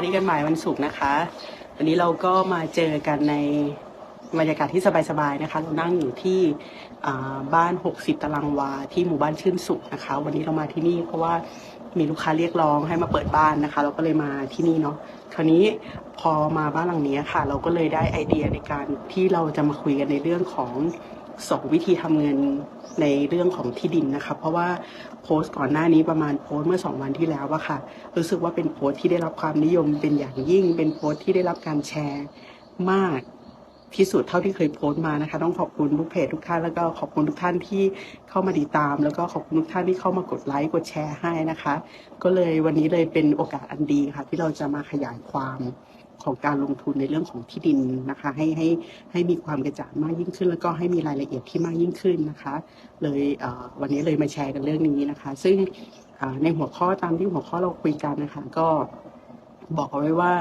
สวัสดีกันใหม่วันศุกร์นะคะ วันนี้เราก็มาเจอกันในบรรยากาศที่สบายๆนะคะ เรานั่งอยู่ที่บ้าน 60 ตารางวาที่หมู่บ้านชื่นสุขนะคะ วันนี้เรามาที่นี่เพราะว่ามีลูกค้าเรียกร้องให้มาเปิดบ้านนะคะ เราก็เลยมาที่นี่เนาะคราวนี้พอมาบ้านหลังนี้ค่ะ เราก็เลยได้ไอเดียในการที่เราจะมาคุยกันในเรื่องของ สองวิธีทำเงินในเรื่องของที่ดินนะคะเพราะว่าโพสต์ก่อนหน้านี้ประมาณโพสต์เมื่อสองวันที่แล้วอะค่ะ รู้สึกว่าเป็นโพสต์ที่ได้รับความนิยมเป็นอย่างยิ่ง เป็นโพสต์ที่ได้รับการแชร์มากที่สุดเท่าที่เคยโพสต์มานะคะ ต้องขอบคุณทุกเพจทุกท่านแล้วก็ขอบคุณทุกท่านที่เข้ามาติดตาม แล้วก็ขอบคุณทุกท่านที่เข้ามากดไลค์กดแชร์ให้นะคะ ก็เลยวันนี้เลยเป็นโอกาสอันดีค่ะ ที่เราจะมาขยายความ ของการลงทุนในเรื่องของที่ดินนะคะ ให้ให้ให้มีความกระจ่างมากยิ่งขึ้น แล้วก็ให้มีรายละเอียดที่มากยิ่งขึ้นนะคะ เลยเวันนี้เลยมาแชร์กันเรื่องนี้นะคะ ซึ่งในหัวข้อตามที่หัวข้อเราคุยกันนะคะ ก็บอกเอาไว้ว่า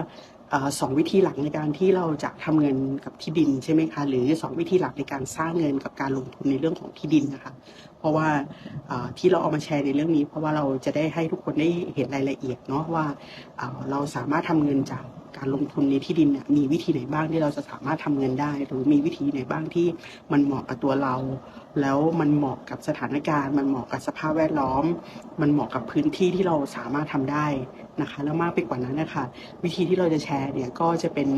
อสองวิธีหลักในการที่เราจะทำเงินกับที่ดินใช่ไหมคะหรือสองวิธีหลักในการสร้างเงินกับการลงทุนในเรื่องของที่ดินนะคะเพราะว่าที่เราเอามาแชร์ในเรื่องนี้ เพราะว่าเราจะได้ให้ทุกคนได้เห็นรายละเอียดเนาะว่าอ่าเราสามารถทำเงินจาก การลงทุนในที่ดินเนี่ยมีวิธีไหนบ้างที่เราจะสามารถทำเงินได้ หรือมีวิธีไหนบ้างที่มันเหมาะกับตัวเรา แล้วมันเหมาะกับสถานการณ์ มันเหมาะกับสภาพแวดล้อม มันเหมาะกับพื้นที่ที่เราสามารถทำได้นะคะ แล้วมากไปกว่านั้นนะคะวิธีที่เราจะแชร์เนี่ยก็จะเป็น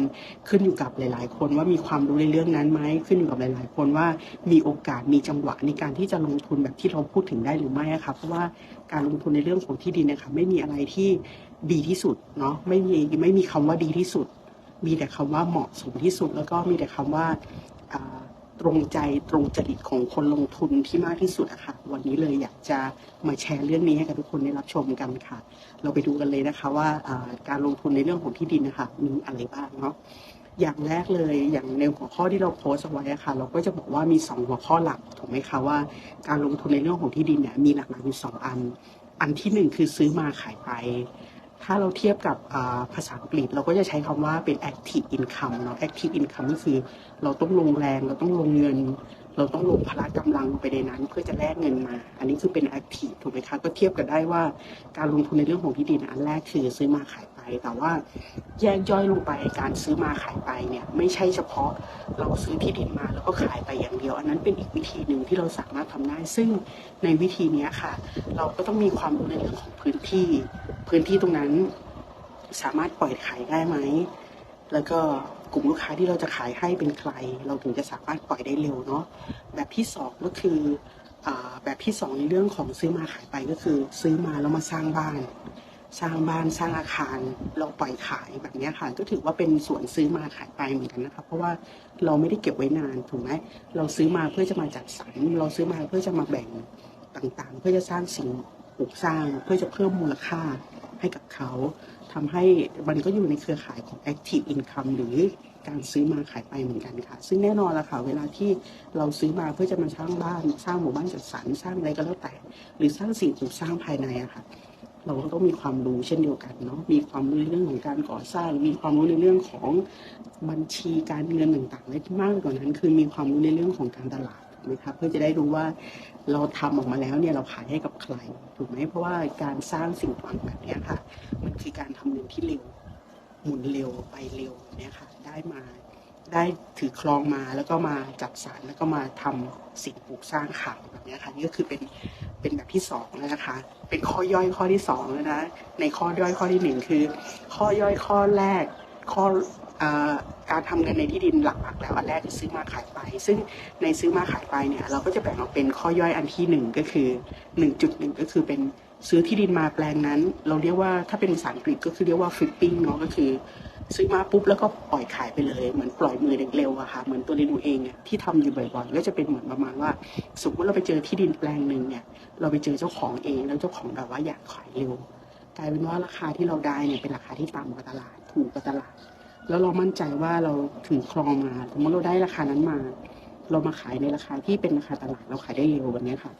ขึ้นอยู่กับหลาย ๆ คนว่ามีความรู้ในเรื่องนั้นไหมขึ้นอยู่กับหลาย ๆ คนว่ามีโอกาสมีจังหวะในการที่จะลงทุนแบบที่เราพูดถึงได้หรือไม่ะค่ะเพราะว่าการลงทุนในเรื่องของที่ดินนะคะไม่มีอะไรที่ ดีที่สุดเนาะไม่มีไม่มีคำว่าดีที่สุด มีแต่คำว่าเหมาะสมที่สุด แล้วก็มีแต่คำว่าอ่าตรงใจตรงจริตของคนลงทุนที่มากที่สุดอะค่ะ วันนี้เลยอยากจะมาแชร์เรื่องนี้ให้กับทุกคนได้รับชมกันค่ะ เราไปดูกันเลยนะคะว่าการลงทุนในเรื่องของที่ดินนะคะมีอะไรบ้างเนาะอย่างแรกเลยอย่างในหัวข้อที่เราโพสต์เอาไว้อะค่ะ เราก็จะบอกว่ามีสองหัวข้อหลักถูกไหมคะว่า การลงทุนในเรื่องของที่ดินเนี่ยมีหลักๆอยู่สองอัน อันที่หนึ่งคือซื้อมาขายไป ถ้าเราเทียบกับภาษาอังกฤษ เราก็จะใช้คำว่าเป็น active income เนาะ active income ก็คือเราต้องลงแรงเราต้องลงเงิน เราต้องลงพละกำลังไปในนั้น เพื่อจะแลกเงินมา อันนี้คือเป็น active ถูกไหมคะ ก็เทียบกันได้ว่าการลงทุนในเรื่องของที่ดินอันแรกคือซื้อมาขายไป แต่ว่าแยกย่อยลงไปการซื้อมาขายไปเนี่ยไม่ใช่เฉพาะเราซื้อที่ดินมาแล้วก็ขายไปอย่างเดียว อันนั้นเป็นอีกวิธีหนึ่งที่เราสามารถทำได้ ซึ่งในวิธีนี้ค่ะ เราก็ต้องมีความรู้ในเรื่องของพื้นที่ พื้นที่ตรงนั้นสามารถปล่อยขายได้ไหม แล้วก็กลุ่มลูกค้าที่เราจะขายให้เป็นใคร เราถึงจะสามารถปล่อยได้เร็วเนาะ แบบที่สองก็คืออแบบที่สองในเรื่องของซื้อมาขายไปก็คือ ซื้อมาแล้วมาสร้างบ้าน สร้างบ้านสร้างอาคาร เราปล่อยขายแบบนี้ค่ะ ก็ถือว่าเป็นส่วนซื้อมาขายไปเหมือนกันนะคะเพราะว่าเราไม่ได้เก็บไว้นานถูกไหมเราซื้อมาเพื่อจะมาจัดสรร เราซื้อมาเพื่อจะมาแบ่งต่างๆ เพื่อจะสร้างสิ่งปลูกสร้าง เพื่อจะเพิ่มมูลค่า ให้กับเขาทำให้มันก็อยู่ในเครือข่ายของ active income หรือการซื้อมาขายไปเหมือนกันค่ะ ซึ่งแน่นอนละค่ะ เวลาที่เราซื้อมาเพื่อจะมาสร้างบ้าน สร้างหมู่บ้านจัดสรรสร้างอะไรก็แล้วแต่ หรือสร้างสิ่งปลูกสร้างภายในอะค่ะเราก็ต้องมีความรู้เช่นเดียวกันเนาะ มีความรู้ในเรื่องของการก่อสร้าง มีความรู้ในเรื่องของบัญชีการเงินต่างๆและมากกว่านั้น คือมีความรู้ในเรื่องของการตลาดถูกไหมคะเพื่อจะได้รู้ว่า เราทำออกมาแล้วเนี่ยเราขายให้กับใครถูกไหมเพราะว่าการสร้างสิ่งต่างแบบนี้ค่ะ มันคือการทำเงินที่เร็วหมุนเร็วไปเร็วเนี่ยค่ะ ได้มาได้ถือครองมาแล้วก็มาจัดสรรแล้วก็มาทำสิ่งปลูกสร้างขายแบบนี้ค่ะนี่ก็คือเป็นเป็นแบบที่สองแล้วนะคะ เป็นข้อย่อยข้อที่สองแล้วนะในข้อย่อยข้อที่หนึ่งคือ ข้อย่อยข้อแรกข้อ การทำเงินในที่ดินหลักๆแล้วอันแรกคือซื้อมาขายไป ซึ่งในซื้อมาขายไปเนี่ยเราก็จะแบ่งออกเป็นข้อย่อยอันที่หนึ่งก็คือหนึ่งจุดหนึ่งก็คือเป็นซื้อที่ดินมาแปลงนั้น เราเรียกว่าถ้าเป็นภาษาอังกฤษก็คือเรียกว่า flipping เนาะก็คือ ซื้อมาปุ๊บแล้วก็ปล่อยขายไปเลยเหมือนปล่อยมือเร็วๆอะค่ะเหมือนตัวเรนูเองอะที่ทำอยู่บ่อยๆก็จะเป็นเหมือนประมาณว่า สมมติเราไปเจอที่ดินแปลงหนึ่งเนี่ยเราไปเจอเจ้าของเองแล้วเจ้าของแบบว่าอยากขายเร็วกลายเป็นว่าราคาที่เราได้เนี่ยเป็นราคาที่ต่ำกว่าตลาดถูกกว่าตลาด แล้วเรามั่นใจว่าเราถือครองมาสมมติเราได้ราคานั้นมา เรามาขายในราคาที่เป็นราคาตลาดเราขายได้เร็วแบบเนี้ค่ะ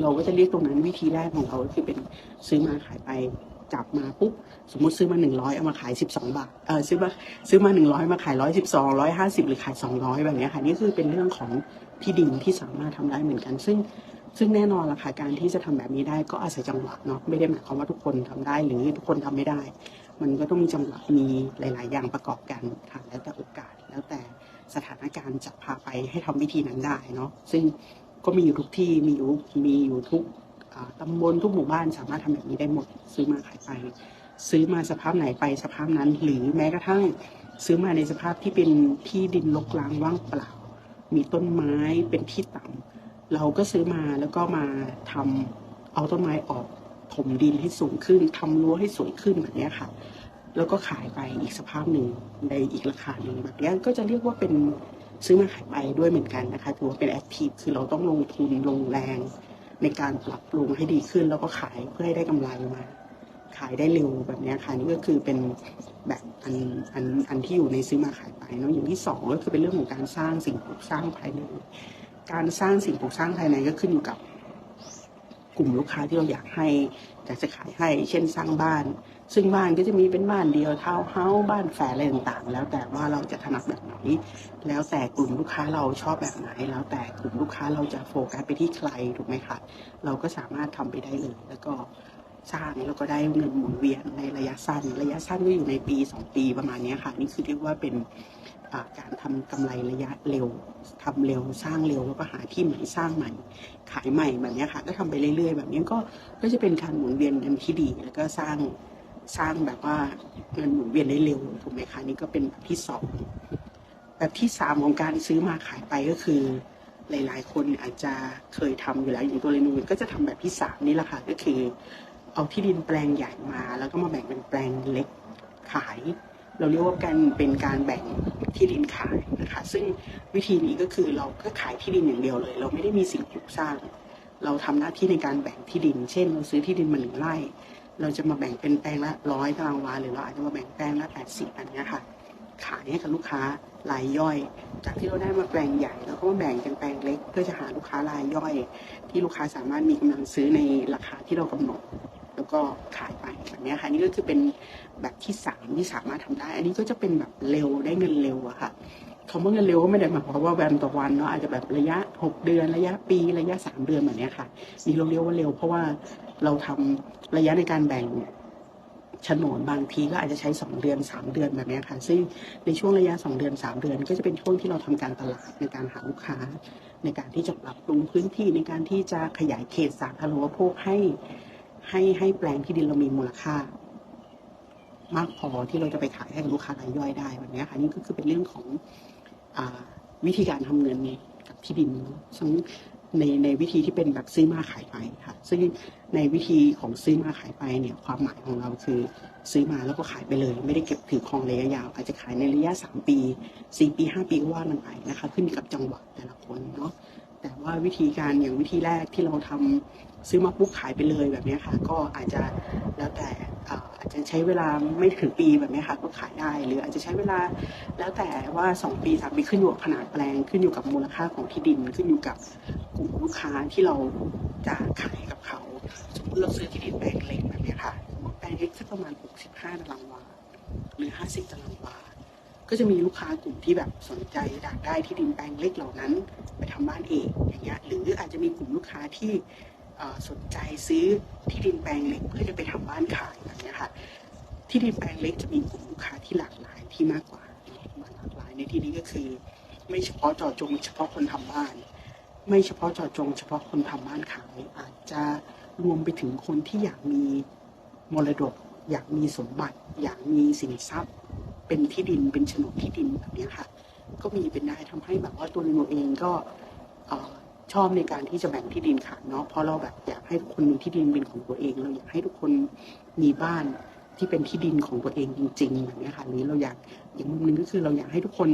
เราก็จะเรียกตรงนั้นวิธีแรกของเราคือเป็นซื้อมาขายไปจับมาปุ๊บสมมติซื้อมาหนึ่งร้อยเอามาขายสิบสองบาทเออซื้อมาซื้อมาหนึ่งร้อยมาขายร้อยสิบสองร้อยห้าสิบหรือขายสองร้อยแบบนี้ค่ะนี่คือเป็นเรื่องของที่ดินที่สามารถทำได้เหมือนกัน ซึ่งซึ่งแน่นอนละค่ะการที่จะทำแบบนี้ได้ก็อาศัยจังหวะเนาะไม่ได้หมายความว่าทุกคนทำได้หรือทุกคนทำไม่ได้ มันก็ต้องมีจังหวะมีหลาย ๆ อย่างประกอบกันค่ะแล้วแต่โอกาสแล้วแต่สถานการณ์จะพาไปให้ทำวิธีนั้นได้เนาะซึ่งก็มีอยู่ทุกที่มีอยู่มีอยู่ทุกอ่าตำบลทุกหมู่บ้านสามารถทำแบบนี้ได้หมด ซื้อมาขายไป ซื้อมาสภาพไหนไปสภาพนั้น หรือแม้กระทั่งซื้อมาในสภาพที่เป็นที่ดินรกร้างว่างเปล่า มีต้นไม้เป็นที่ต่ำเราก็ซื้อมาแล้วก็มาทำเอาต้นไม้ออก ถมดินให้สูงขึ้นทำรั้วให้สวยขึ้นแบบนี้ค่ะ แล้วก็ขายไปอีกสภาพหนึ่งในอีกราคาหนึ่งแบบนี้ก็จะเรียกว่าเป็นซื้อมาขายไปด้วยเหมือนกันนะคะถือว่าเป็นแอคทีฟคือเราต้องลงทุนลงแรง ในการปรับปรุงให้ดีขึ้น แล้วก็ขายเพื่อให้ได้กำไรมา ขายได้เร็วแบบนี้ค่ะนี่ก็คือเป็นแบบอันอันอันที่อยู่ในซื้อมาขายไปเนาะอย่างที่สองก็คือเป็นเรื่องของการสร้างสิ่งปลูกสร้างภายใน การสร้างสิ่งปลูกสร้างภายในก็ขึ้นอยู่กับ กลุ่มลูกค้าที่เราอยากให้อยากจะขายให้ เช่นสร้างบ้าน ซึ่งบ้านก็จะมีเป็นบ้านเดียวทาวน์เฮาส์บ้านแฝดอะไรต่างๆ แล้วแต่ว่าเราจะถนัดแบบไหน แล้วแต่กลุ่มลูกค้าเราชอบแบบไหน แล้วแต่กลุ่มลูกค้าเราจะโฟกัสไปที่ใครถูกไหมคะเราก็สามารถทำไปได้เลย แล้วก็สร้างแล้วก็ได้เงินหมุนเวียนในระยะสั้น ระยะสั้นก็อยู่ในปีสองปีประมาณนี้ค่ะ นี่คือเรียกว่าเป็น การทำกำไรระยะเร็วทำเร็วสร้างเร็วแล้วก็หาที่ใหม่สร้างใหม่ ขายใหม่แบบนี้ค่ะก็ทำไปเรื่อย ๆ แบบนี้ก็ก็จะเป็นการหมุนเวียนเงินที่ดี แล้วก็สร้างสร้างแบบว่าเงินหมุนเวียนได้เร็วถูกไหมคะนี่ก็เป็นแบบที่สองแบบที่สามของการซื้อมาขายไปก็คือหลายๆ คนอาจจะเคยทำอยู่แล้วอย่างตัวเรนูนก็จะทำแบบที่สามนี่แหละค่ะก็คือ เอาที่ดินแปลงใหญ่มา แล้วก็มาแบ่งเป็นแปลงเล็กขาย เราเรียกว่าการเป็นการแบ่งที่ดินขายนะคะ ซึ่งวิธีนี้ก็คือเราก็ขายที่ดินอย่างเดียวเลย เราไม่ได้มีสิ่งปลูกสร้าง เราทำหน้าที่ในการแบ่งที่ดิน เช่น เราซื้อที่ดินมาหนึ่งไร่ เราจะมาแบ่งเป็นแปลงละร้อยตารางวาหรือเราอาจจะมาแบ่งแปลงละแปดสิบอันเนี้ยค่ะ ขายให้กับลูกค้ารายย่อย จากที่เราได้มาแปลงใหญ่เราก็มาแบ่งเป็นแปลงเล็ก เพื่อจะหาลูกค้ารายย่อย ที่ลูกค้าสามารถมีกำลังซื้อในราคาที่เรากำหนด แล้วก็ขายไปแบบนี้ค่ะนี่ก็คือเป็นแบบที่สามที่สามารถทำได้ อันนี้ก็จะเป็นแบบเร็วได้เงินเร็วอะค่ะคำว่าเงินเร็วก็ไม่ได้หมายความว่าวันต่อวันเนาะอาจจะแบบระยะหกเดือนระยะปีระยะสามเดือนแบบนี้ค่ะนี่เราเรียกว่าเร็ว เพราะว่าเราทำระยะในการแบ่งฉนดบางทีก็อาจจะใช้สองเดือนสามเดือนแบบนี้ค่ะ ซึ่งในช่วงระยะสองเดือนสามเดือน ก็จะเป็นช่วงที่เราทำการตลาดในการหาลูกค้า ในการที่จะปรับปรุงพื้นที่ในการที่จะขยายเขตสาธารณูปโภคให้ ให้ให้แปลงที่ดินเรามีมูลค่า มากพอที่เราจะไปขายให้กับลูกค้ารายย่อยได้แบบนี้ค่ะนี่ก็คือเป็นเรื่องของอวิธีการทำเงินกับที่ดินซึ่งในในวิธีที่เป็นแบบซื้อมาขายไปค่ะ ซึ่งในวิธีของซื้อมาขายไปเนี่ยความหมายของเราคือซื้อมาแล้วก็ขายไปเลย ไม่ได้เก็บถือครองระยะยาว อาจจะขายในระยะสามปีสี่ปีห้าปีก็ว่ามันไปนะคะ ขึ้นกับจังหวะแต่ละคนเนาะแต่ว่าวิธีการอย่างวิธีแรกที่เราทำ ซื้อมาปุ๊บขายไปเลยแบบนี้ค่ะ ก็อาจจะแล้วแต่อาอาจจะใช้เวลาไม่ถึงปีแบบนี้ค่ะ ก็ขายได้ หรืออาจจะใช้เวลาแล้วแต่ว่าสองปีสามปีขึ้นอยู่กับขนาดแปลงขึ้นอยู่กับมูลค่าของที่ดินขึ้นอยู่กับกลุ่มลูกค้าที่เราจะขายกับเขาสมมติเราซื้อที่ดินแปลงเล็กแบบนี้ค่ะแปลงเล็กสักประมาณหกสิบห้าตารางวาหรือห้าสิบตารางวาก็จะมีลูกค้ากลุ่มที่แบบสนใจอยากได้ที่ดินแปลงเล็กเหล่านั้น ไปทำบ้านเองอย่างเงี้ยหรืออาจจะมีกลุ่มลูกค้าที่ สนใจซื้อที่ดินแปลงเล็กเพื่อจะไปทำบ้านขายแบบนี้ค่ะที่ดินแปลงเล็กจะมีกลุ่มลูกค้าที่หลากหลายที่มากกว่าหลากหลายในที่นี้ก็คือ ไม่เฉพาะเจาะจงเฉพาะคนทำบ้าน ไม่เฉพาะเจาะจง เฉพาะคนทำบ้านขายอาจจะรวมไปถึงคนที่อยากมีมรดก อยากมีสมบัติ อยากมีสินทรัพย์ เป็นที่ดินเป็นโฉนดที่ดินแบบนี้ค่ะ ก็มีเป็นได้ทำให้แบบว่าตัวเราเองก็ ชอบในการที่จะแบ่งที่ดินขายเนาะเพราะเราแบบอยากให้ทุกคนมีที่ดินเป็นของตัวเองเราอยากให้ทุกคนมีบ้านที่เป็นที่ดินของตัวเองจริงๆแบบนี้ค่ะหรือเราอยากอีกมุมหนึ่งก็คือเราอยากให้ทุกคน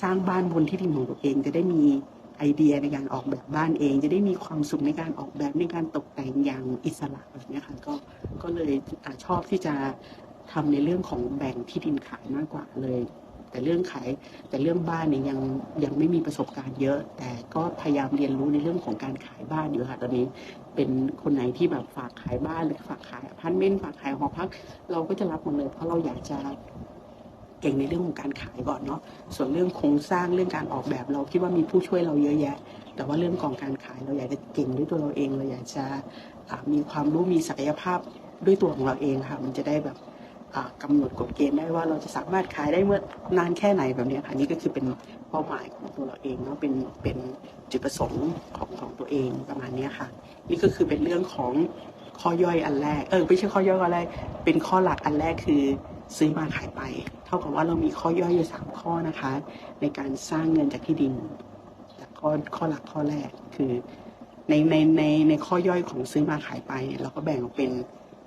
สร้างบ้านบนที่ดินของตัวเอง จะได้มีไอเดียในการออกแบบบ้านเอง จะได้มีความสุขในการออกแบบในการตกแต่งอย่างอิสระแบบนี้ค่ะก็ก็เลยอชอบที่จะทำในเรื่องของแบ่งที่ดินขายมากกว่าเลย แต่เรื่องขายแต่เรื่องบ้านเนี่ยยังยังไม่มีประสบการณ์เยอะ แต่ก็พยายามเรียนรู้ในเรื่องของการขายบ้านอยู่ค่ะตอนนี้เป็นคนไหนที่แบบฝากขายบ้านหรือฝากขายอพาร์ตเมนต์ฝากขายหอพัก เราก็จะรับหมดเลยเพราะเราอยากจะเก่งในเรื่องของการขายก่อนเนาะส่วนเรื่องโครงสร้างเรื่องการออกแบบเราคิดว่ามีผู้ช่วยเราเยอะแยะ แต่ว่าเรื่องของการขายเราอยากจะเก่งด้วยตัวเราเอง เราอยากจะมีความรู้มีศักยภาพด้วยตัวของเราเองค่ะ มันจะได้แบบ อ่ากำหนดกฎเกณฑ์ได้ว่าเราจะสามารถขายได้เมื่อนานแค่ไหนแบบนี้ค่ะนี่ก็คือเป็นเป้าหมายของตัวเราเองเนาะเป็นเป็นจุดประสงค์ของของตัวเองประมาณนี้ค่ะ นี่ก็คือเป็นเรื่องของข้อย่อยอันแรกเออไม่ใช่ข้อย่อยอันแรกเป็นข้อหลักอันแรกคือซื้อมาขายไป เท่ากับว่าเรามีข้อย่อยอยู่สามข้อนะคะ ในการสร้างเงินจากที่ดินแต่ข้อข้อหลักข้อแรกคือในในในในข้อย่อยของซื้อมาขายไปเนี่ยเราก็แบ่งออกเป็น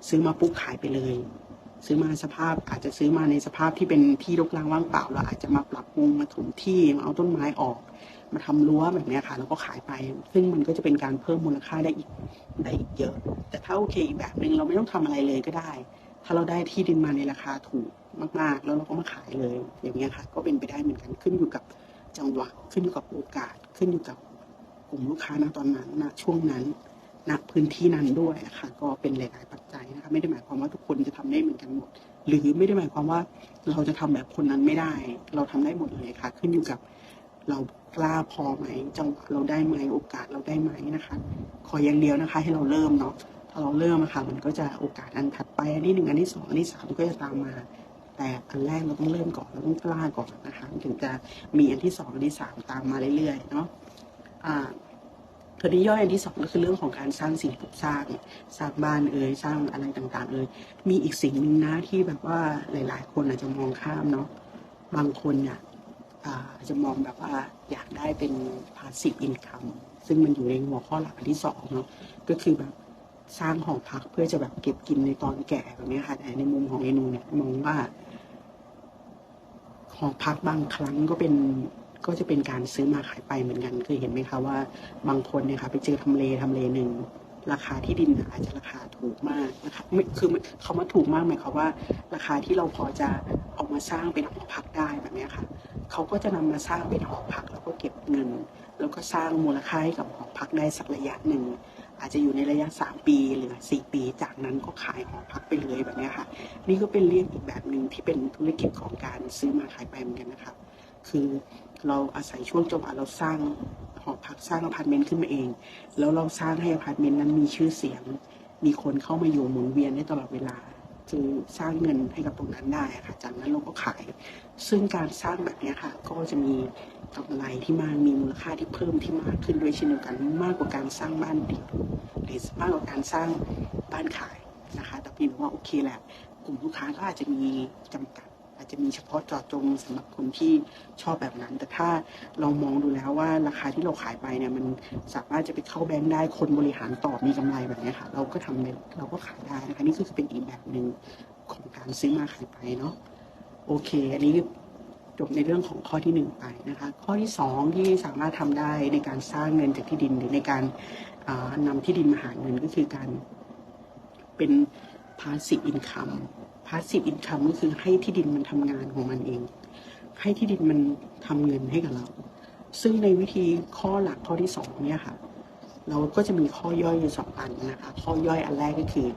ซื้อมาปุ๊บขายไปเลย ซื้อมาสภาพอาจจะซื้อมาในสภาพที่เป็นที่รกร้างว่างเปล่าเราอาจจะมาปรับปรุงมาถมที่มาเอาต้นไม้ออก มาทำรั้วแบบนี้ค่ะแล้วก็ขายไป ซึ่งมันก็จะเป็นการเพิ่มมูลค่าได้อีกได้อีกเยอะ แต่ถ้าโอเคอีกแบบหนึ่งเราไม่ต้องทำอะไรเลยก็ได้ ถ้าเราได้ที่ดินมาในราคาถูกมาก ๆ แล้วเราก็มาขายเลย อย่างเงี้ยค่ะ ก็เป็นไปได้เหมือนกันขึ้นอยู่กับจังหวะขึ้นอยู่กับโอกาสขึ้นอยู่กับกลุ่มลูกค้าณตอนนั้นณช่วงนั้น ณพื้นที่นั้นด้วยอะค่ะก็เป็นหลาย ๆ ปัจจัยนะคะไม่ได้หมายความว่าทุกคนจะทำได้เหมือนกันหมด หรือไม่ได้หมายความว่าเราจะทำแบบคนนั้นไม่ได้ เราทำได้หมดเลยค่ะ ขึ้นอยู่กับเรากล้าพอไหมจังหวะเราได้ไหมโอกาสเราได้ไหมนะคะ ขออย่างเดียวนะคะ ให้เราเริ่มเนาะถ้าเราเริ่มอะค่ะมันก็จะโอกาสอันถัดไปอันที่หนึ่งอันที่สองอันที่สามก็จะตามมา แต่อันแรกเราต้องเริ่มก่อนเราต้องกล้าก่อนนะคะ ถึงจะมีอันที่สองอันที่สามตามมาเรื่อยๆเนาะอ่า คดีย่อยอันที่สองก็คือเรื่องของการสร้างสิ่งปลูกสร้างสร้างบ้านเอ่ยสร้างอะไรต่างๆเอ่ยมีอีกสิ่งหนึ่งนะที่แบบว่าหลาย ๆ คนอาจจะมองข้ามเนาะบางคนเนี่ยอาจจะมองแบบว่าอยากได้เป็น passive income ซึ่งมันอยู่ในหัวข้อหลักอันที่สองเนาะก็คือแบบสร้างหอพักเพื่อจะแบบเก็บกินในตอนแก่แบบนี้ค่ะแต่ในมุมของเอนูเนี่ยมองว่าหอพักบางครั้งก็เป็น ก็จะเป็นการซื้อมาขายไปเหมือนกันเคยเห็นไหมคะว่าบางคนเนี่ยค่ะไปเจอทำเลทำเลหนึ่งราคาที่ดินอาจจะราคาถูกมากนะคะไม่คือคำว่าถูกมากหมายความว่า ราคาที่เราพอจะเอามาสร้างเป็นหอพักได้แบบนี้ค่ะเขาก็จะนำมาสร้างเป็นหอพักแล้วก็เก็บเงิน แล้วก็สร้างมูลค่าให้กับหอพักได้สักระยะหนึ่งอาจจะอยู่ในระยะ 3 ปีหรือ 4 ปี จากนั้นก็ขายหอพักไปเลยแบบนี้ค่ะ นี่ก็เป็นเรื่องอีกแบบหนึ่งที่เป็นธุรกิจของการซื้อมาขายไปเหมือนกันนะคะคือ เราอาศัยช่วงจังหวะเราสร้างหอพักสร้างอพาร์ตเมนต์ขึ้นมาเอง แล้วเราสร้างให้อพาร์ตเมนต์นั้นมีชื่อเสียง มีคนเข้ามาอยู่หมุนเวียนได้ตลอดเวลาคือสร้างเงินให้กับตรงนั้นได้ค่ะ จากนั้นเราก็ขาย ซึ่งการสร้างแบบนี้ค่ะ ก็จะมีกำไรที่มากมีมูลค่าที่เพิ่มที่มากขึ้นด้วยเช่นเดียวกันมากกว่าการสร้างบ้านเดี่ยวหรือมากกว่าการสร้างบ้านขายนะคะ แต่พียงแต่ว่าโอเคแหละ กลุ่มลูกค้าก็อาจจะมีจำกัด อาจจะมีเฉพาะเจาะจงสำหรับคนที่ชอบแบบนั้น แต่ถ้าเรามองดูแล้วว่าราคาที่เราขายไปเนี่ยมันสามารถจะไปเข้าแบงค์ได้คนบริหารต่อมีกำไรแบบนี้ค่ะ เราก็ทำเลเราก็ขายได้นะคะนี่คือเป็นอีกแบบหนึ่งของการซื้อมาขายไปเนาะโอเค อันนี้จบในเรื่องของข้อที่หนึ่งไปนะคะ ข้อที่สองที่สามารถทำได้ในการสร้างเงินจากที่ดินหรือในการอ่านำที่ดินมาหาเงินก็คือการเป็น passive income passive income ก็คือให้ที่ดินมันทำงานของมันเอง ให้ที่ดินมันทำเงินให้กับเรา ซึ่งในวิธีข้อหลักข้อที่สองเนี่ยค่ะ เราก็จะมีข้อย่อยอยู่สองอันนะคะ ข้อย่อยอันแรกก็คือ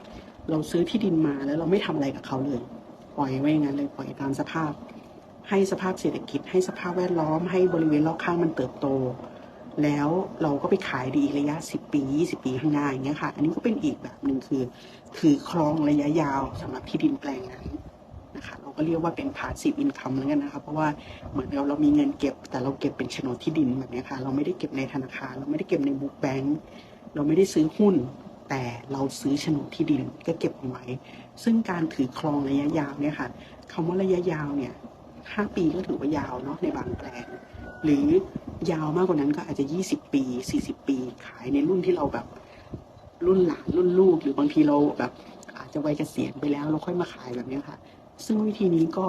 เราซื้อที่ดินมาแล้วเราไม่ทำอะไรกับเขาเลย ปล่อยไว้อย่างนั้นเลยปล่อยตามสภาพ ให้สภาพเศรษฐกิจ ให้สภาพแวดล้อม ให้บริเวณรอบข้างมันเติบโต แล้วเราก็ไปขายดีระยะ 10 ปี 20 ปีข้างหน้าอย่างเงี้ยค่ะ อันนี้ก็เป็นอีกแบบหนึ่งคือถือครองระยะยาวสำหรับที่ดินแปลงนั้นนะคะเราก็เรียกว่าเป็น passive income แล้วกันนะคะเพราะว่าเหมือนเราเรามีเงินเก็บ แต่เราเก็บเป็นโฉนดที่ดินแบบนี้ค่ะ เราไม่ได้เก็บในธนาคาร เราไม่ได้เก็บในบุ๊กแบงก์เราไม่ได้ซื้อหุ้น แต่เราซื้อโฉนดที่ดินก็เก็บเอาไว้ ซึ่งการถือครองระยะยาวเนี่ยค่ะคำว่าระยะยาวเนี่ยห้าปีก็ถือว่ายาวเนาะในบางแปลง หรือ ยาวมากกว่านั้นก็อาจจะยี่สิบปีสี่สิบปี ขายในรุ่นที่เราแบบรุ่นหลานรุ่นลูกหรือบางทีเราแบบอาจจะวัยเกษียณไปแล้วเราค่อยมาขายแบบนี้ค่ะ ซึ่งวิธีนี้ก็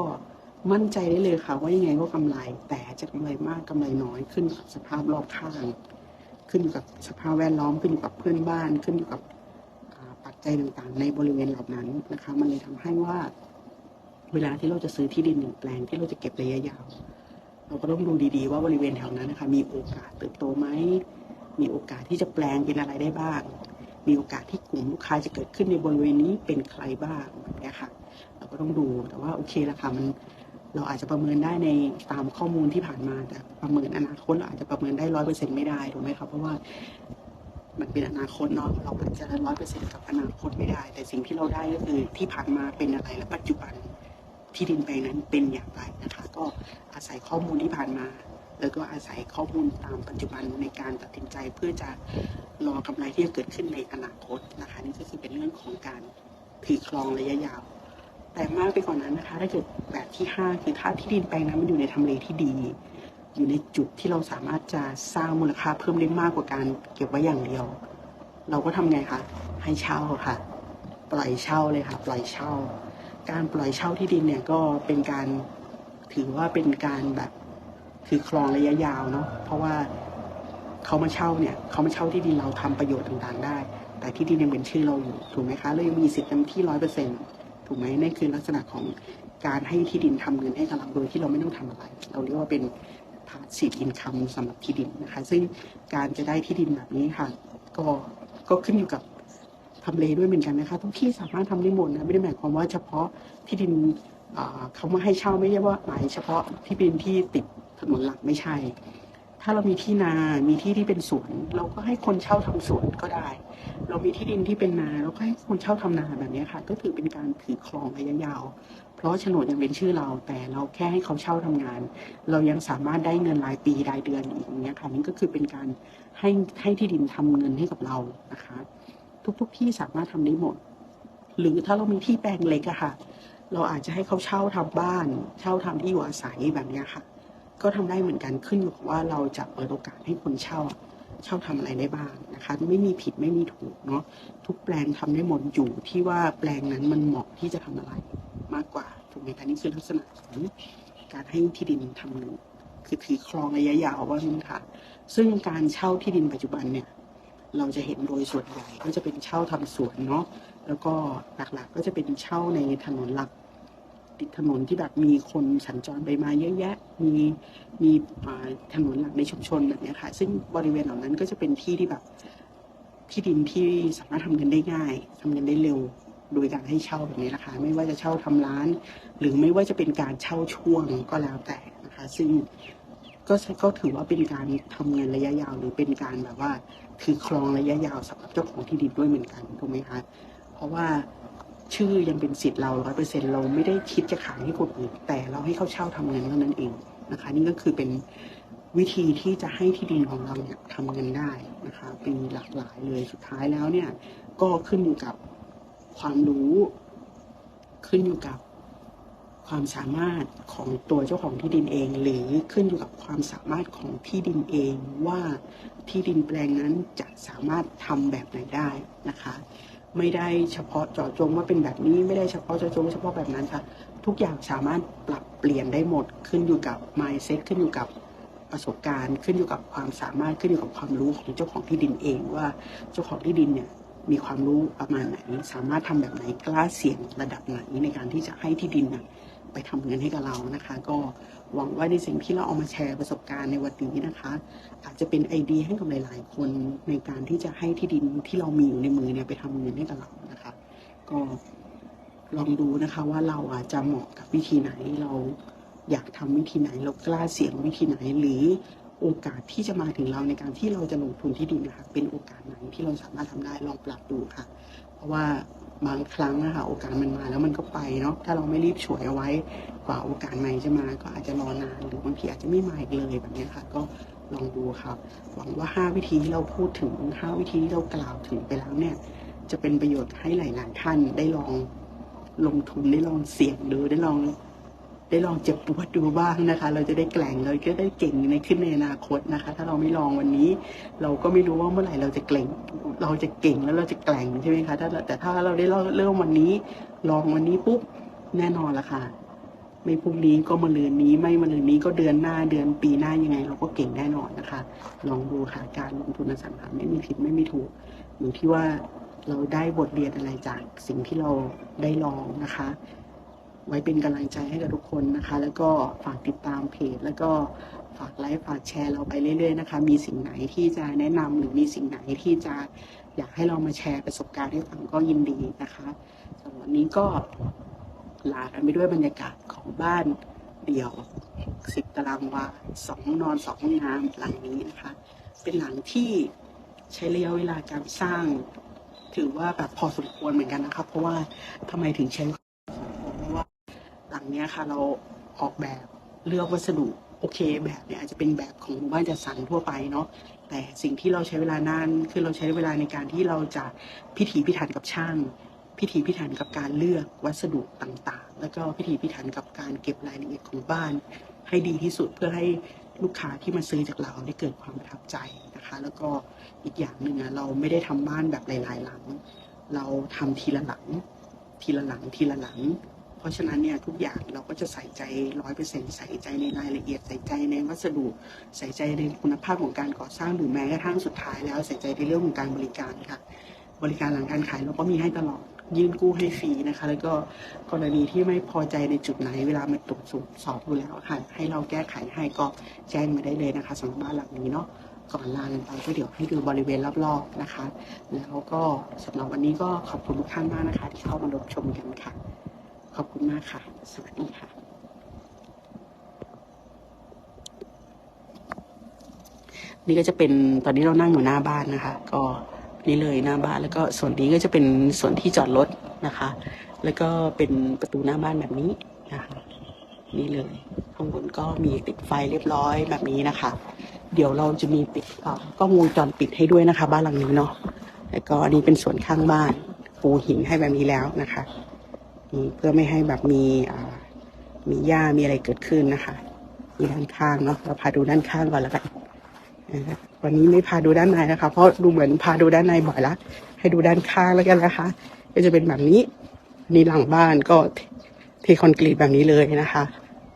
มั่นใจได้เลยค่ะ ว่ายังไงก็กำไร แต่จะกำไรมากกำไรน้อยขึ้นกับสภาพรอบข้าง ขึ้นอยู่กับสภาพแวดล้อมขึ้นอยู่กับเพื่อนบ้าน ขึ้นอยู่กับปัจจัยต่างๆ ในบริเวณเหล่านั้นนะคะ มันเลยทำให้ว่า เวลาที่เราจะซื้อที่ดินหนึ่งแปลงที่เราจะเก็บระยะยาว เราก็ต้องดูดีๆ ว่าบริเวณแถวนั้นนะคะมีโอกาสเติบโตไหม มีโอกาสที่จะแปลงเป็นอะไรได้บ้าง มีโอกาสที่กลุ่มลูกค้าจะเกิดขึ้นในบริเวณนี้เป็นใครบ้างแบบเนี้ยค่ะเราก็ต้องดูแต่ว่าโอเคละค่ะมันเราอาจจะประเมินได้ในตามข้อมูลที่ผ่านมาแต่ประเมินอนาคตเราอาจจะประเมินได้ร้อยเปอร์เซ็นต์ไม่ได้ถูกไหมครับเพราะว่ามันเป็นอนาคตเนาะเราอาจจะร้อยเปอร์เซ็นต์กับอนาคตไม่ได้ แต่สิ่งที่เราได้ก็คือที่ผ่านมาเป็นอะไรและปัจจุบัน ที่ดินแปลงนั้นเป็นอย่างไรนะคะ ก็อาศัยข้อมูลที่ผ่านมา แล้วก็อาศัยข้อมูลตามปัจจุบันในการตัดสินใจเพื่อจะรอกำไรที่จะเกิดขึ้นในอนาคตนะคะนี่ก็คือเป็นเรื่องของการถือครองระยะยาว แต่มากไปกว่านนั้นนะคะถ้าเกิดแบบที่ห้าคือถ้าที่ดินแปลงนั้นมันอยู่ในทำเลที่ดี อยู่ในจุดที่เราสามารถจะสร้างมูลค่าเพิ่มได้มากกว่าการเก็บไว้อย่างเดียว เราก็ทำไงคะให้เช่าค่ะ ปล่อยเช่าเลยค่ะ ปล่อยเช่า การปล่อยเช่าที่ดินเนี่ยก็เป็นการถือว่าเป็นการแบบคือครองระยะยาวเนาะเพราะว่าเขามาเช่าเนี่ยเขามาเช่าที่ดินเราทำประโยชน์ต่างๆได้ แต่ที่ดินยังเป็นชื่อเราอยู่ถูกไหมคะเรายังมีสิทธิ์เต็มที่ร้อยเปอร์เซ็นถูกไหมนั่นคือลักษณะของการให้ที่ดินทำเงินให้กับเราโดยที่เราไม่ต้องทำอะไร เราเรียกว่าเป็น passive income สำหรับที่ดินนะคะ ซึ่งการจะได้ที่ดินแบบนี้ค่ะ ก็ก็ขึ้นอยู่กับ ทำเลด้วยเหมือนกันนะคะ ทุกที่สามารถทำได้หมดนะไม่ได้หมายความว่าเฉพาะที่ดินเขามาให้เช่าไม่ใช่ว่าหมายเฉพาะที่ดินที่ติดถนนหลักไม่ใช่ ถ้าเรามีที่นา มีที่ที่เป็นสวน เราก็ให้คนเช่าทำสวนก็ได้ เรามีที่ดินที่เป็นนาเราก็ให้คนเช่าทำนาแบบนี้ค่ะ ก็ถือเป็นการถือครองระยะยาว เพราะโฉนดยังเป็นชื่อเรา แต่เราแค่ให้เขาเช่าทำงาน เรายังสามารถได้เงินรายปีรายเดือนอีกอย่างเงี้ยค่ะนี่ก็คือเป็นการให้ให้ที่ดินทำเงินให้กับเรานะคะ ทุก ๆ ที่สามารถทำได้หมด หรือถ้าเรามีที่แปลงเล็กอะค่ะ เราอาจจะให้เขาเช่าทำบ้าน เช่าทำที่อยู่อาศัยแบบนี้ค่ะ ก็ทำได้เหมือนกันขึ้นอยู่กับว่าเราจะเปิดโอกาสให้คนเช่าเช่าทำอะไรได้บ้างนะคะ ไม่มีผิดไม่มีถูกเนาะทุกแปลงทำได้หมดอยู่ที่ว่าแปลงนั้นมันเหมาะที่จะทำอะไรมากกว่าถูกไหมคะนี่คือลักษณะของการให้ที่ดินทำเงินคือถือครองระยะยาวว่างั้นค่ะ ซึ่งการเช่าที่ดินปัจจุบันเนี่ย เราจะเห็นโดยส่วนใหญ่ก็จะเป็นเช่าทำสวนเนาะแล้วก็หลักๆก็จะเป็นเช่าในถนนหลัก ติดถนนที่แบบมีคนสัญจรไปมาเยอะแยะ มีมีถนนหลักในชุมชนแบบนี้ค่ะ ซึ่งบริเวณเหล่านั้นก็จะเป็นที่ที่แบบที่ดินที่สามารถทำเงินได้ง่ายทำเงินได้เร็วโดยการให้เช่าแบบนี้นะคะ ไม่ว่าจะเช่าทำร้าน หรือไม่ว่าจะเป็นการเช่าช่วงก็แล้วแต่นะคะ ซึ่ง ก็ก็ถือว่าเป็นการทำเงินระยะยาวหรือเป็นการแบบว่าถือครองระยะยาวสำหรับเจ้าของที่ดินด้วยเหมือนกันถูกไหมคะเพราะว่าชื่อยังเป็นสิทธิ์เราร้อยเปอร์เซ็นเราไม่ได้คิดจะขายให้คนอื่นแต่เราให้เขาเช่าทำเงินเท่านั้นเองนะคะ นี่ก็คือเป็นวิธีที่จะให้ที่ดินของเราเนี่ยทำเงินได้นะคะเป็นหลากหลายเลยสุดท้ายแล้วเนี่ยก็ขึ้นอยู่กับความรู้ ขึ้นอยู่กับ ความสามารถของตัวเจ้าของที่ดินเอง หรือขึ้นอยู่กับความสามารถของที่ดินเองว่าที่ดินแปลงนั้นจะสามารถทำแบบไหนได้นะคะ ไม่ได้เฉพาะเจาะจงว่าเป็นแบบนี้ไม่ได้เฉพาะเจาะจงเฉพาะแบบนั้นค่ะ ทุกอย่างสามารถปรับเปลี่ยนได้หมดขึ้นอยู่กับ mindset ขึ้นอยู่กับประสบการณ์ ขึ้นอยู่กับความสามารถขึ้นอยู่กับความรู้ของเจ้าของที่ดินเองว่าเจ้าของที่ดินเนี่ยมีความรู้ประมาณไหน สามารถทำแบบไหนกล้าเสี่ยงระดับไหนในการที่จะให้ที่ดินน่ะ ไปทำเงินให้กับเรานะคะ ก็หวังว่าในสิ่งที่เราเอามาแชร์ประสบการณ์ในวันนี้นะคะ อาจจะเป็นไอเดียให้กับหลาย ๆ คนในการที่จะให้ที่ดินที่เรามีอยู่ในมือเนี่ยไปทำเงินให้กับเรานะคะ ก็ลองดูนะคะว่าเราอาจจะเหมาะกับวิธีไหนเราอยากทำวิธีไหนเรากล้าเสี่ยงวิธีไหน หรือโอกาสที่จะมาถึงเราในการที่เราจะลงทุนที่ดินนะคะเป็นโอกาสไหนที่เราสามารถทำได้ลองปรับดูค่ะ เพราะว่าบางครั้งนะคะโอกาสมันมาแล้วมันก็ไปเนาะถ้าเราไม่รีบฉวยเอาไว้กว่าโอกาสใหม่จะมา ก็อาจจะรอนานหรือบางทีอาจจะไม่มาอีกเลยแบบนี้ค่ะ ก็ลองดูค่ะหวังว่า 5 วิธีที่เราพูดถึง 5 วิธีที่เรากล่าวถึงไปแล้วเนี่ย จะเป็นประโยชน์ให้หลาย ๆ ท่านได้ลองลงทุนได้ลองเสี่ยงดูได้ลอง ได้ลองเจ็บปวดดูบ้างนะคะ เราจะได้แกล่งเราจะได้เก่งในขึ้นในอนาคตนะคะ ถ้าเราไม่ลองวันนี้ เราก็ไม่รู้ว่าเมื่อไหร่เราจะเก่ง เราจะเก่งแล้วเราจะแกล่งใช่ไหมคะถ้าแต่ถ้าเราได้เริ่มวันนี้ ลองวันนี้ปุ๊บแน่นอนละค่ะ ไม่พรุ่งนี้ก็มาเลือนนี้ ไม่มาเลือนนี้ก็เดือนหน้าเดือนปีหน้ายังไง เราก็เก่งแน่นอนนะคะ ลองดูค่ะการลงทุนอสังหาไม่มีผิดไม่มีถูกอยู่ที่ว่าเราได้บทเรียนอะไรจากสิ่งที่เราได้ลองนะคะ ไว้เป็นกำลังใจให้กับทุกคนนะคะ แล้วก็ฝากติดตามเพจ แล้วก็ฝากไลค์ฝากแชร์เราไปเรื่อยๆนะคะ มีสิ่งไหนที่จะแนะนำหรือมีสิ่งไหนที่จะอยากให้เรามาแชร์ประสบการณ์ให้ฟังก็ยินดีนะคะสำหรับวันนี้ก็ลากันไปด้วยบรรยากาศของบ้านเดี่ยว 60 ตารางวาสองห้องนอนสองห้องน้ำหลังนี้นะคะ เป็นหลังที่ใช้ระยะเวลาการสร้าง ถือว่าแบบพอสมควรเหมือนกันนะครับเพราะว่าทำไมถึงใช้ เราะว่าหลังเนี้ยค่ะ เราออกแบบเลือกวัสดุโอเค แบบเนี้ยอาจจะเป็นแบบของหมู่บ้านจัดสรรทั่วไปเนาะแต่สิ่งที่เราใช้เวลานานคือเราใช้เวลาในการที่เราจะพิถีพิถันกับช่าง พิถีพิถันกับการเลือกวัสดุต่างๆ แล้วก็พิถีพิถันกับการเก็บรายละเอียดของบ้าน ให้ดีที่สุดเพื่อให้ลูกค้าที่มาซื้อจากเราได้เกิดความประทับใจนะคะ แล้วก็อีกอย่างหนึ่งเราไม่ได้ทำบ้านแบบหลายๆหลัง เราทำทีละหลัง ทีละหลังทีละหลัง เพราะฉะนั้นเนี่ยทุกอย่างเราก็จะใส่ใจร้อยเปอร์เซ็นใส่ใจในรายละเอียดใส่ใจในวัสดุ ใส่ใจในคุณภาพของการก่อสร้างหรือแม้กระทั่งสุดท้ายแล้วใส่ใจในเรื่องของการบริการค่ะ บริการหลังการขายเราก็มีให้ตลอดยื่นกู้ให้ฟรีนะคะ แล้วก็กรณีที่ไม่พอใจในจุดไหนเวลามาตรวจสอบดูแล้วค่ะ ให้เราแก้ไขให้ก็แจ้งมาได้เลยนะคะสำหรับบ้านหลังนี้เนาะก่อนลากันไปก็เดี๋ยวให้ดูบริเวณรอบๆนะคะ แล้วก็สำหรับวันนี้ก็ขอบคุณทุกท่านมากนะคะ ที่เข้ามารับชมกันค่ะ อบคุณมากค่ะ สวัสดีค่ะ นี่ก็จะเป็นตอนนี้เรานั่งอยู่หน้าบ้านนะคะ ก็นี่เลยหน้าบ้านแล้วก็ส่วนนี้ก็จะเป็นส่วนที่จอดรถนะคะ แล้วก็เป็นประตูหน้าบ้านแบบนี้นะคะนี่เลยข้างบนก็มีติดไฟเรียบร้อยแบบนี้นะคะ เดี๋ยวเราจะมีติดกล้องวงจรปิดให้ด้วยนะคะ บ้านหลังนี้เนาะแล้วก็อันนี้เป็นส่วนข้างบ้านปูหินให้แบบนี้แล้วนะคะ เพื่อไม่ให้แบบมีมีหญ้ามีอะไรเกิดขึ้นนะคะมีด้านข้างเนาะเราพาดูด้านข้างก่อนแล้วกันนะคะวันนี้ไม่พาดูด้านในนะคะ เพราะดูเหมือนพาดูด้านในบ่อยละให้ดูด้านข้างแล้วกันนะคะ ก็จะเป็นแบบนี้นี่หลังบ้านก็เททคอนกรีตแบบนี้เลยนะคะ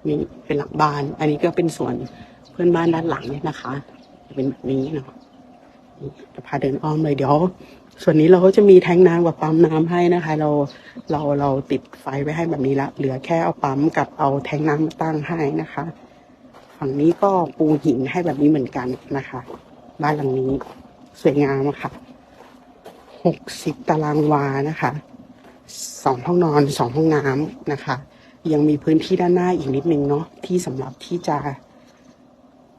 นี่เป็นหลังบ้าน อันนี้ก็เป็นส่วนเพื่อนบ้านด้านหลังเนี่ยนะคะจะเป็นแบบนี้เนาะจะพาเดินอ้อมเลยเดี๋ยว ส่วนนี้เราก็จะมีแทงน้ำกับปั๊มน้ำให้นะคะ เราเราเราติดไฟไว้ให้แบบนี้ละ เหลือแค่เอาปั๊มกับเอาแทงน้ำมาตั้งให้นะคะ ฝั่งนี้ก็ปูหินให้แบบนี้เหมือนกันนะคะ บ้านหลังนี้สวยงามค่ะหกสิบตารางวานะคะสองห้องนอนสองห้องน้ำนะคะ ยังมีพื้นที่ด้านหน้าอีกนิดนึงเนาะที่สำหรับที่จะ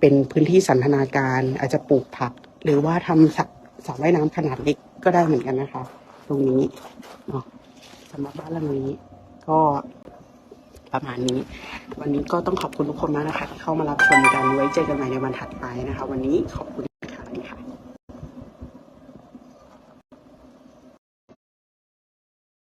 เป็นพื้นที่สันทนาการอาจจะปลูกผัก หรือว่าทำสระสระว่ายน้ำขนาดเล็ก ก็ได้เหมือนกันนะคะ ตรงนี้เนาะสำหรับบ้านหลังนี้ ก็ประมาณนี้ วันนี้ก็ต้องขอบคุณทุกคนมากนะคะที่เข้ามารับชมกันไว้เจอกันใหม่ในวันถัดไปนะคะ วันนี้ขอบคุณ